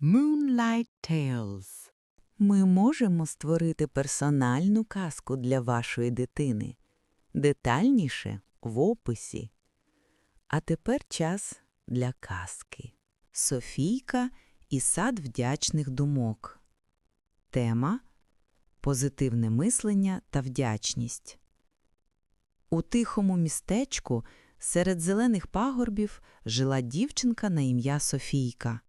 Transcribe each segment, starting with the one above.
Moonlight Tales. Ми можемо створити персональну казку для вашої дитини. Детальніше в описі. А тепер час для казки. Софійка і сад вдячних думок. Тема Позитивне мислення та вдячність. У тихому містечку серед зелених пагорбів жила дівчинка на ім'я Софійка.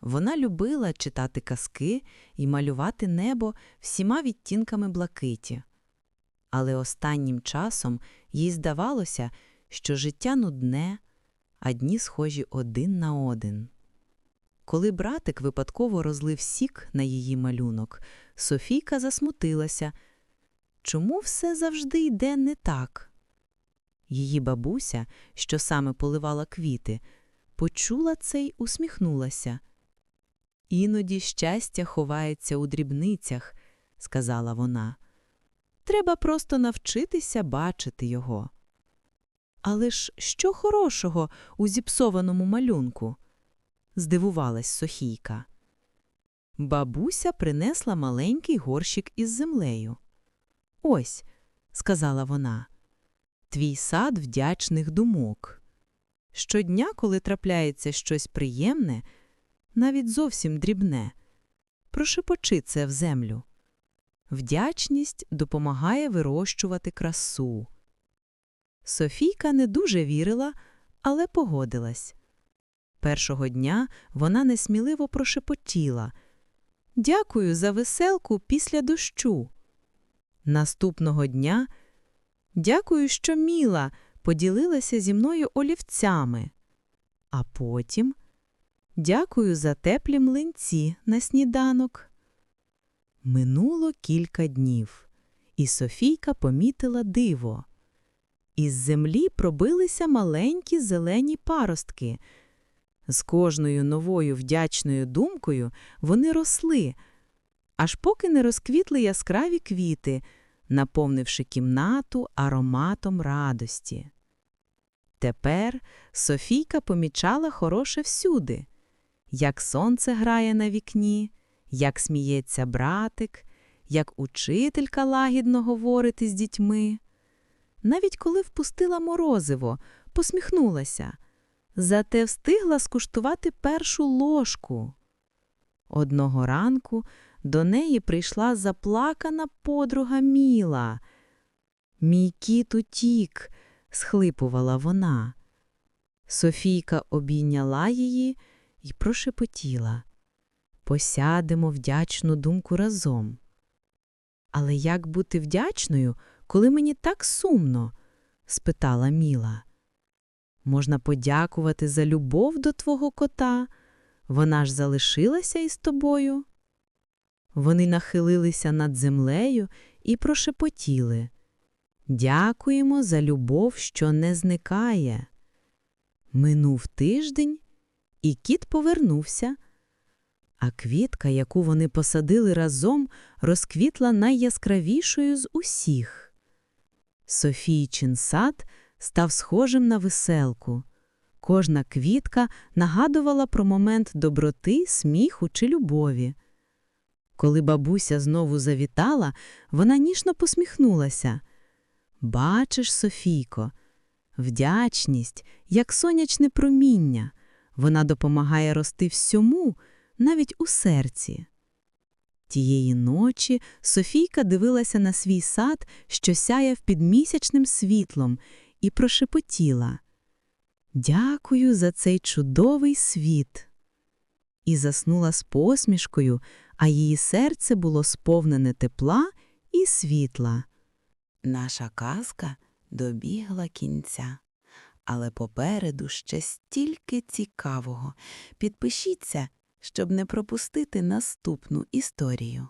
Вона любила читати казки і малювати небо всіма відтінками блакиті. Але останнім часом їй здавалося, що життя нудне, а дні схожі один на один. Коли братик випадково розлив сік на її малюнок, Софійка засмутилася. Чому все завжди йде не так? Її бабуся, що саме поливала квіти, почула це й усміхнулася. Іноді щастя ховається у дрібницях, сказала вона. Треба просто навчитися бачити його. Але ж що хорошого у зіпсованому малюнку? здивувалась Софійка. Бабуся принесла маленький горщик із землею. Ось, сказала вона, твій сад вдячних думок. Щодня, коли трапляється щось приємне, навіть зовсім дрібне, прошепочи це в землю. Вдячність допомагає вирощувати красу. Софійка не дуже вірила, але погодилась. Першого дня вона несміливо прошепотіла Дякую за веселку після дощу. Наступного дня Дякую, що міла поділилася зі мною олівцями. А потім Дякую за теплі млинці на сніданок. Минуло кілька днів, і Софійка помітила диво. Із землі пробилися маленькі зелені паростки. З кожною новою вдячною думкою вони росли, аж поки не розквітли яскраві квіти, наповнивши кімнату ароматом радості. Тепер Софійка помічала хороше всюди як сонце грає на вікні, як сміється братик, як учителька лагідно говорить із дітьми. Навіть коли впустила морозиво, посміхнулася, зате встигла скуштувати першу ложку. Одного ранку до неї прийшла заплакана подруга Міла. Мій кіт утік, схлипувала вона. Софійка обійняла її і прошепотіла Посядемо вдячну думку разом. Але як бути вдячною, коли мені так сумно? спитала Міла. Можна подякувати за любов до твого кота. Вона ж залишилася із тобою. Вони нахилилися над землею і прошепотіли Дякуємо за любов, що не зникає. Минув тиждень, і кіт повернувся, а квітка, яку вони посадили разом, розквітла найяскравішою з усіх. Софійчин сад став схожим на веселку. Кожна квітка нагадувала про момент доброти, сміху чи любові. Коли бабуся знову завітала, вона ніжно посміхнулася. Бачиш, Софійко, вдячність, як сонячне проміння. Вона допомагає рости всьому, навіть у серці. Тієї ночі Софійка дивилася на свій сад, що сяяв під місячним світлом, і прошепотіла Дякую за цей чудовий світ. І заснула з посмішкою, а її серце було сповнене тепла і світла. Наша казка добігла кінця. Але попереду ще стільки цікавого. Підпишіться, щоб не пропустити наступну історію.